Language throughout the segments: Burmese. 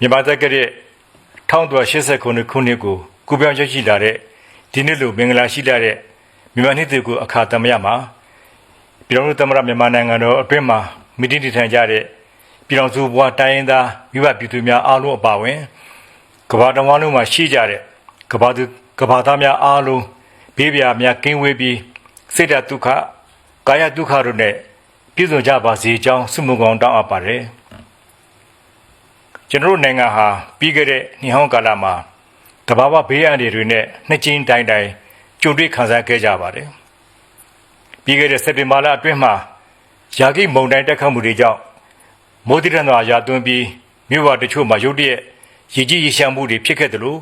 မြန်မာတက္ကရာ1389ခုနှစ်ကိုကုပြောင်းရောက်ရှိလာတဲ့ဒီနေ့လိုမင်္ဂလာရှိလာတဲ့မြန်မာနှစ်တွေကိုအခါသမယမှာပြည်တော်သမ္မတမြန်မာနိုင်ငံတော်အတွင်းမှာမိတိတည်ထန်ကြတဲ့ပြည်တော်စုဘွားတိုင်းရင်းသားမိဘပြည်သူများအားလုံးအပါအဝင်ကမ္ဘာတော်ဝန်လုံးမှာရှိကြတဲ့ကမ္ဘာသူကမ္ဘာသားများအားလုံးဘေးပြာများကင်းဝေးပြီးစိတ်ဓာတ်ဒုက္ခကာယဒုက္ခတို့နဲ့ပြည့်စုံကြပါစေကြောင်းဆုမွန်ကောင်းတောင်းအပ်ပါတယ် ကျွန်တော်တို့နိုင်ငံဟာပြီးခဲ့တဲ့နှစ်ဟောင်းကာလမှာတဘာဝဘေးအန္တရာယ်တွေနဲ့နှစ်ကျင်းတိုင်းတိုင်းကြုံတွေ့ခံစားခဲ့ကြပါတယ်။ပြီးခဲ့တဲ့စက်တင်ဘာလအတွင်းမှာယာကိမုန်တိုင်းတက်ခတ်မှုတွေကြောင့်မိုးတိရန်သာရာသွန်းပြီးမြို့ဝတချို့မှာရုတ်တရက်ရည်ကြီးရရှမ်းမှုတွေဖြစ်ခဲ့တယ်လို့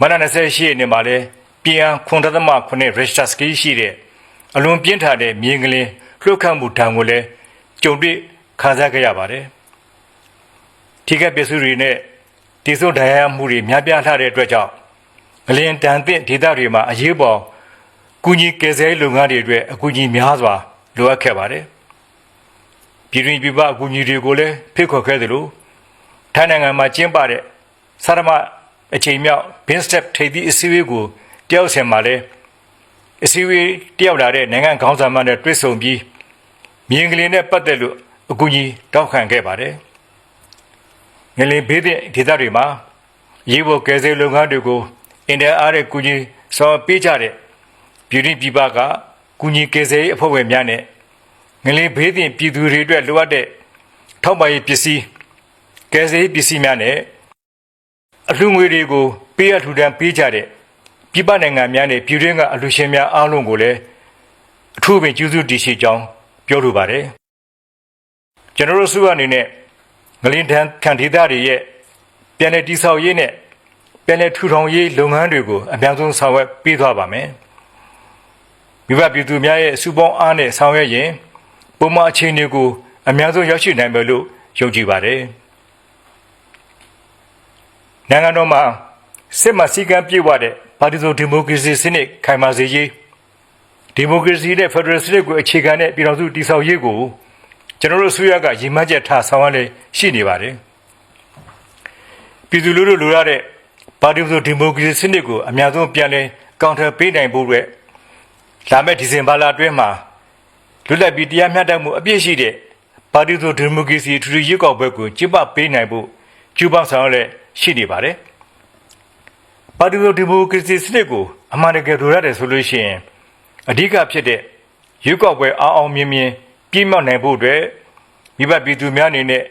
မနက်28ရက်နေ့မှာလည်းပြည်အောင်ခွန်တသမခွနဲ့ရစ်တာစကီရှိတဲ့အလွန်ပြင်းထန်တဲ့မြေငလင်းလှုပ်ခတ်မှုတံကိုလည်းကြုံတွေ့ခံစားခဲ့ရပါတယ်။ ထိခိုက်ပစ္စည်းတွေနဲ့တိစုဒဏ်ရာရမှုတွေများပြားလာတဲ့အတွက်ကြောင့်အလင်းတန်သင့်ဒေသတွေမှာအရေးပေါ်ကုညီကယ်ဆယ်ရေးလုပ်ငန်းတွေအတွက်အကူအညီများစွာလိုအပ်ခဲ့ပါတယ်။ပြည်တွင်းပြည်ပအကူအညီတွေကိုလည်းဖိတ်ခေါ်ခဲ့တယ်လို့ထိုင်းနိုင်ငံမှာကျင်းပတဲ့စရမအချိန်မြောက် Bin Step ထိပ်သီးအစည်းအဝေးကိုတယောက်ဆင်မှာလည်းအစည်းအဝေးတယောက်လာတဲ့နိုင်ငံခေါင်းဆောင်မှနဲ့တွေ့ဆုံပြီးမြင်းကလေးနဲ့ပတ်သက်လို့အကူအညီတောင်းခံခဲ့ပါတယ်။ ငလင်ဘေးတဲ့ဒေသတွေမှာရေဘော်ကယ်ဆယ်လုပ်ငန်းတွေကိုအင်တာအားတဲ့ကူညီဆောင်ရွက်ပေးကြတဲ့ပြည်တွင်းပြည်ပကကူညီကယ်ဆယ်ရေးအဖွဲ့ဝင်များနဲ့ငလင်ဘေးတဲ့ပြည်သူတွေအတွက်လိုအပ်တဲ့ထောက်ပံ့ရေးပစ္စည်းကယ်ဆယ်ရေးပစ္စည်းများနဲ့အလှူငွေတွေကိုပေးအပ်ထူထမ်းပေးကြတဲ့ပြည်ပနိုင်ငံများနဲ့ပြည်တွင်းကအလှူရှင်များအားလုံးကိုလည်းအထူးပင်ကျေးဇူးတင်ရှိကြောင်းပြောလိုပါတယ်ကျွန်တော်တို့စုအနေနဲ့ ငလင်တန်ခံဒေသတွေရဲ့ပြည်내တိဆောက်ရေးနဲ့ပြည်내ထူထောင်ရေးလုပ်ငန်းတွေကိုအများဆုံးဆောင်ရွက်ပေးသွားပါမယ်။မိဘပြည်သူများရဲ့စုပေါင်းအားနဲ့ဆောင်ရွက်ရင်ပုံမှန်အခြေအနေကိုအများဆုံးရောက်ရှိနိုင်မယ်လို့ယုံကြည်ပါတယ်။နိုင်ငံတော်မှာစစ်မှစည်းကမ်းပြည့်ဝတဲ့ပါတီစုံဒီမိုကရေစီစနစ်ခိုင်မာစေရေးဒီမိုကရေစီနဲ့ဖက်ဒရယ်စနစ်ကိုအခြေခံတဲ့ပြည်ထောင်စုတည်ဆောက်ရေးကို ကျွန်တော်တို့ဆွေးရကရည်မှန်းချက်ထားဆောင်ရလေရှိနေပါတယ်ပြည်သူလူထုလိုရတဲ့ပါတီစုဒီမိုကရေစီစနစ်ကိုအများဆုံးပြန်လဲကောင်ထပေးနိုင်ဖို့အတွက်လာမယ့်ဒီဇင်ဘာလအတွင်းမှာလွတ်လပ်ပြီးတရားမျှတမှုအပြည့်ရှိတဲ့ပါတီစုဒီမိုကရေစီထူထူရွေးကောက်ပွဲကိုကျင်းပပေးနိုင်ဖို့ကျူးပဆောင်ရလဲရှိနေပါတယ်ပါတီစုဒီမိုကရေစီစနစ်ကိုအမှန်တကယ်လိုရတယ်ဆိုလို့ရှိရင်အဓိကဖြစ်တဲ့ရွေးကောက်ပွဲအောင်အောင်မြင်မြင် ပြည့်မြောက်နိုင်ဖို့အတွက်မိဘပြည်သူများအနေနဲ့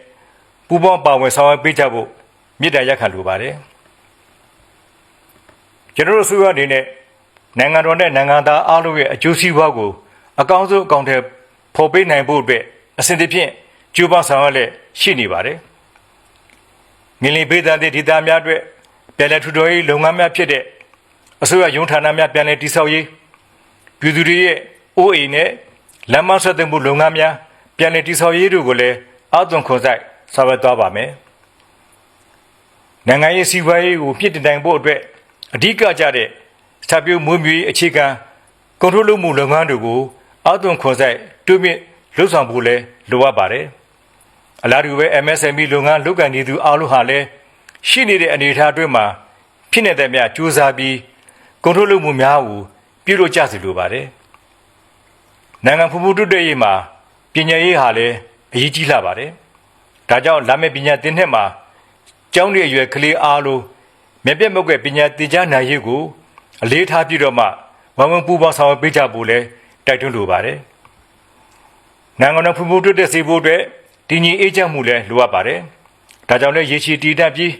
ပူးပေါင်းပါဝင်ဆောင်ရွက်ပေးကြဖို့မြစ်တာရက်ခံလိုပါတယ်ကျွန်တော်တို့ဆိုရအနေနဲ့နိုင်ငံတော်နဲ့နိုင်ငံသားအားလုံးရဲ့အကျိုးစီးပွားကိုအကောင်းဆုံးအကောင့်ထဲဖော်ပေးနိုင်ဖို့အတွက်အစဉ်တဖြင့်ကြိုးပမ်းဆောင်ရွက်လက်ရှိနေပါတယ်ငလင်ပေးတဲ့ဒေသများအတွက်ပြည်လဲထူထောင်ရေးလုပ်ငန်းများဖြစ်တဲ့အစိုးရရုံးဌာနများပြည်လဲတည်ဆောက်ရေးပြည်သူတွေရဲ့အိုးအိမ်နဲ့ လမ်းမဆက်သွယ်မှုလုပ်ငန်းများပြန်လည်တည်ဆောက်ရေးတို့ကိုလည်းအသွင်ခွန်ဆိုင်ဆောင်ရွက်သွားပါမယ်။နိုင်ငံရေးစီးပွားရေးကိုပြစ်တင်နိုင်ဖို့အတွက်အဓိကကြတဲ့စပ်ပြုမွေးမြူရေးအခြေခံကွန်ထရိုးလုပ်မှုလုပ်ငန်းတွေကိုအသွင်ခွန်ဆိုင်တွင်းမြင့်လှုပ်ဆောင်ဖို့လည်းလိုအပ်ပါတယ်။အလားတူပဲ MSME လုပ်ငန်းလုပ်ကိုင်နေသူအားလုံးဟာလည်းရှိနေတဲ့အနေအထားအတွင်းမှာဖြစ်နေတဲ့မြတ်စူးစမ်းပြီးကွန်ထရိုးလုပ်မှုများကိုပြုလုပ်ကြစီလိုပါတယ်။ နိုင်ငံဖူဖူတိုးတက်ရေးမှာပညာရေးဟာလည်းအရေးကြီးလာပါတယ်။ဒါကြောင့်လာမယ့်ပညာသင်နှစ်မှာကျောင်းတွေအရွယ်ကလေးအားလုံးမြက်ပြက်မုတ်ကဲပညာသင်ကြားနိုင်ရေးကိုအလေးထားပြီးတော့မှဝမ်ဝမ်ပူပေါင်းဆောင်ရွက်ပေးကြဖို့လည်းတိုက်တွန်းလိုပါတယ်။နိုင်ငံတော်ဖူဖူတိုးတက်စေဖို့အတွက်တည်ငြိမ်အေးချမ်းမှုလည်းလိုအပ်ပါတယ်။ဒါကြောင့်လည်းရေရှည်တည်တတ်ပြီး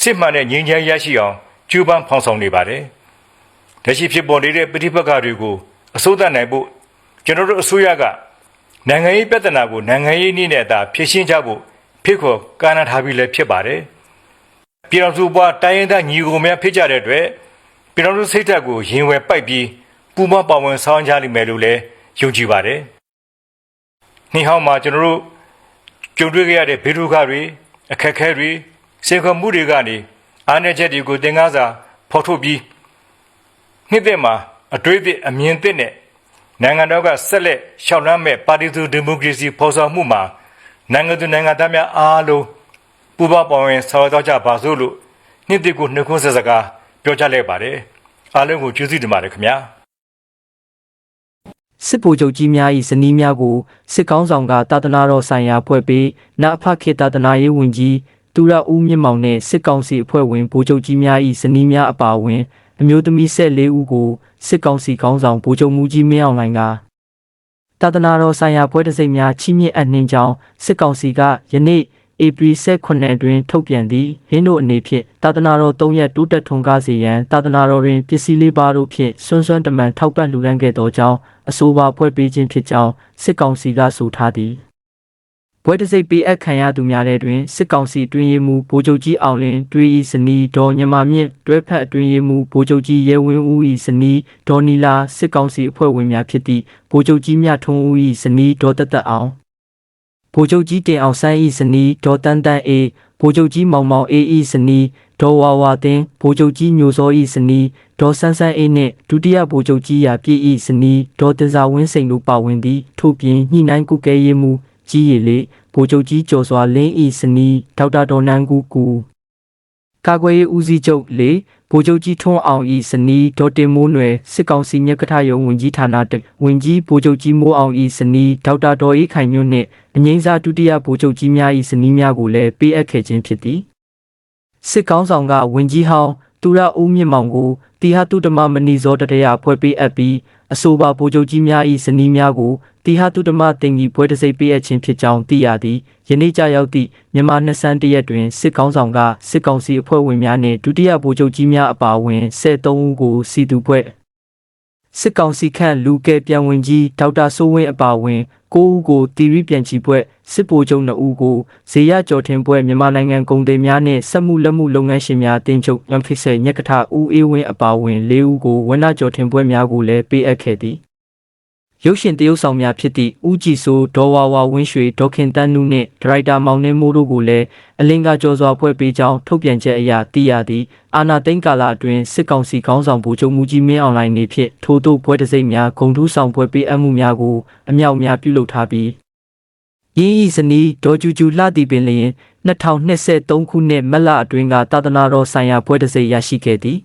စစ်မှန်တဲ့ငြိမ်းချမ်းရရှိအောင်ကြိုးပမ်းဖော်ဆောင်နေပါတယ်။လက်ရှိဖြစ်ပေါ်နေတဲ့ပဋိပက္ခတွေကိုအစိုးရနိုင်ဖို့ ကျွန်တော်တို့အစိုးရကနိုင်ငံရေးပြဿနာကိုနိုင်ငံရေးနည်းနဲ့အသာဖြေရှင်းကြဖို့ဖိတ်ခေါ်ကမ်းလှမ်းထားပြီးလည်းဖြစ်ပါတယ်။ပြည်တော်စုဘွားတိုင်းရင်းသားညီကိုများဖြစ်ကြတဲ့အတွက်ပြည်တော်စုစိတ်ဓာတ်ကိုရင်ဝယ်ပိုက်ပြီးပူမပါဝင်ဆောင်ကြလိမ့်မယ်လို့လည်းယုံကြည်ပါတယ်။နှိဟောင်းမှာကျွန်တော်တို့ကြုံတွေ့ခဲ့ရတဲ့ဘေးဒုက္ခတွေအခက်အခဲတွေစေခွန်မှုတွေကနေအားနည်းချက်တွေကိုသင်ခန်းစာဖော်ထုတ်ပြီးနှစ်သက်မှာအတွေ့အသည့်အမြင်သစ်နဲ့ နိုင်ငံတော်ကဆက်လက်ရှောက်လန်းမဲ့ပါတီသူဒီမိုကရေစီဖော်ဆောင်မှုမှာနိုင်ငံသူနိုင်ငံသားများအားလုံးပပူပေါင်းပါဝင်ဆောင်ရွက်တော့ကြပါစို့လို့နှစ်တစ်ကိုနှုတ်ခွန်းဆက်စကားပြောကြားလိုက်ပါတယ်အားလုံးကိုကျေးဇူးတင်ပါတယ်ခင်ဗျာစစ်ဗိုလ်ချုပ်ကြီးများ၏ဇနီးများကိုစစ်ကောင်းဆောင်ကတာသနာတော်ဆိုင်ရာဖွဲ့ပေးနအဖခေတာသနာရေးဝန်ကြီးသူရဦးမြင့်မောင်နှင့်စစ်ကောင်စီအဖွဲ့ဝင်ဗိုလ်ချုပ်ကြီးများ၏ဇနီးများအပါအဝင် အမျိုးသမီး14ဦးကိုစစ်ကောင်စီခေါင်းဆောင်ဗိုလ်ချုပ်မူကြီးမင်းအောင်လှိုင်ကတာသနာတော်ဆိုင်ရာဖွဲ့တစိမ့်များချီးမြှင့်အပ်နှင်းကြောင်းစစ်ကောင်စီကယနေ့ဧပြီ18တွင်ထုတ်ပြန်သည့်ရင်းတို့အနေဖြင့်တာသနာတော်3ရက်တိုးတက်ထွန်ကားစေရန်တာသနာတော်တွင်ပစ္စည်းလေးပါးတို့ဖြင့်ဆွမ်းဆွမ်းတမန်ထောက်ပံ့လှူဒန်းခဲ့သောကြောင့်အဆိုပါဖွဲ့ပေးခြင်းဖြစ်ကြောင်းစစ်ကောင်စီကဆိုထားသည် ဘွဲတစိတ်ပေးအပ်ခံရသူများတဲ့တွင်စစ်ကောင်စီတွင်ရေးမှုဗိုလ်ချုပ်ကြီးအောင်လင်းတွင်ဤစနီဒေါ်ညမာမြင့်တွဲဖက်အတွင်ရေးမှုဗိုလ်ချုပ်ကြီးရဲဝင်းဦးဤစနီဒေါ်နီလာစစ်ကောင်စီအဖွဲ့ဝင်များဖြစ်သည့်ဗိုလ်ချုပ်ကြီးမြထွန်းဦးဤစနီဒေါ်တသက်အောင်ဗိုလ်ချုပ်ကြီးတင်အောင်ဆန်းဤဇနီးဒေါ်တန်းတန်းအေးဗိုလ်ချုပ်ကြီးမောင်မောင်အေးဤဇနီးဒေါ်ဝါဝါတင်ဗိုလ်ချုပ်ကြီးညိုစောဤဇနီးဒေါ်ဆန်းဆန်းအေးနှင့်ဒုတိယဗိုလ်ချုပ်ကြီးရာပြည့်ဤဇနီးဒေါ်တင်စာဝင်းစိန်တို့ပါဝင်သည်ထို့ပြင်ညှိနှိုင်းကုကဲရေးမှုကြီးရည်လေး ဗိုလ်ချုပ်ကြီးကျော်စွာလင်းဤဇနီးဒေါက်တာဒေါ်နန်းကူကူကာကွယ်ရေးဦးစီးချုပ်လေးဗိုလ်ချုပ်ကြီးထွန်းအောင်ဤဇနီးဒေါ်တင်မိုးနွယ်စစ်ကောင်စီမြက်ကထရုံဝင်ကြီးဌာနတဝင်ကြီးဗိုလ်ချုပ်ကြီးမိုးအောင်ဤဇနီးဒေါက်တာဒေါ်အေးခိုင်ညွန့်နှင့်အငိမ့်စားဒုတိယဗိုလ်ချုပ်ကြီးများဤဇနီးများကိုလည်းပေးအပ်ခဲ့ခြင်းဖြစ်သည်စစ်ကောင်ဆောင်ကဝင်ကြီးဟောင်းသူရဦးမြင့်မောင်ကိုတီဟာတုတမမဏီဇောတတရဖွဲ့ပေးအပ်ပြီး အဆိုပါဗိုလ်ချုပ်ကြီးများဤဇနီးများကိုတီဟာတုတမတင်ကြီးဖွဲ့တစိပ်ပေးအပ်ခြင်းဖြစ်ကြောင်းသိရသည်ယနေ့ကြရောက်သည့်မြန်မာ22ရက်တွင်စစ်ကောင်ဆောင်ကစစ်ကောင်စီအဖွဲ့ဝင်များနှင့်ဒုတိယဗိုလ်ချုပ်ကြီးများအပါအဝင်73ဦးကိုစီတူဖွဲ့စစ်ကောင်စီခန့်လူကဲပြန်ဝင်ကြီးဒေါက်တာစိုးဝင်းအပါအဝင်၉ဦးကိုတီရီပြန်ချီပွဲ စစ်ဗိုလ်ချုပ်2ဦးကိုဇေယျကျော်ထင်ပွဲမြန်မာနိုင်ငံကုန်သည်များနှင့်စက်မှုလက်မှုလုပ်ငန်းရှင်များတင်ချုပ်ရန်ဖစ်ဆယ်ညက်ကထဦးအေးဝင်းအပါအဝင်၄ဦးကိုဝနကျော်ထင်ပွဲများကိုလည်းပေးအပ်ခဲ့သည်ရုပ်ရှင်တရုပ်ဆောင်များဖြစ်သည့်ဦးကြည်စိုးဒေါ်ဝါဝါဝင်းရွှေဒေါက်ခင်တန်းနုနှင့်ဒရိုက်တာမောင်နှင်းမိုးတို့ကိုလည်းအလင်းကကြော်စွာဖွဲ့ပေးကြောင်းထုတ်ပြန်ချက်အရသိရသည်အာနာသိန်းကာလအတွင်းစစ်ကောင်စီခေါင်းဆောင်ဗိုလ်ချုပ်မူကြီးမင်းအောင်လှိုင်နေဖြင့်ထိုးတို့ပွဲတစိမ့်များဂုံထူးဆောင်ပွဲပေးအပ်မှုများကိုအမြောက်အများပြုလုပ်ထားပြီး ရင်းဤဇနီးဒေါ်ကျူကျူလှသည်ပင်လျင်2023ခုနှစ်မတ်လအတွင်းကတာသနာတော်ဆိုင်ရာပွဲတစိမ့်ရရှိခဲ့သည်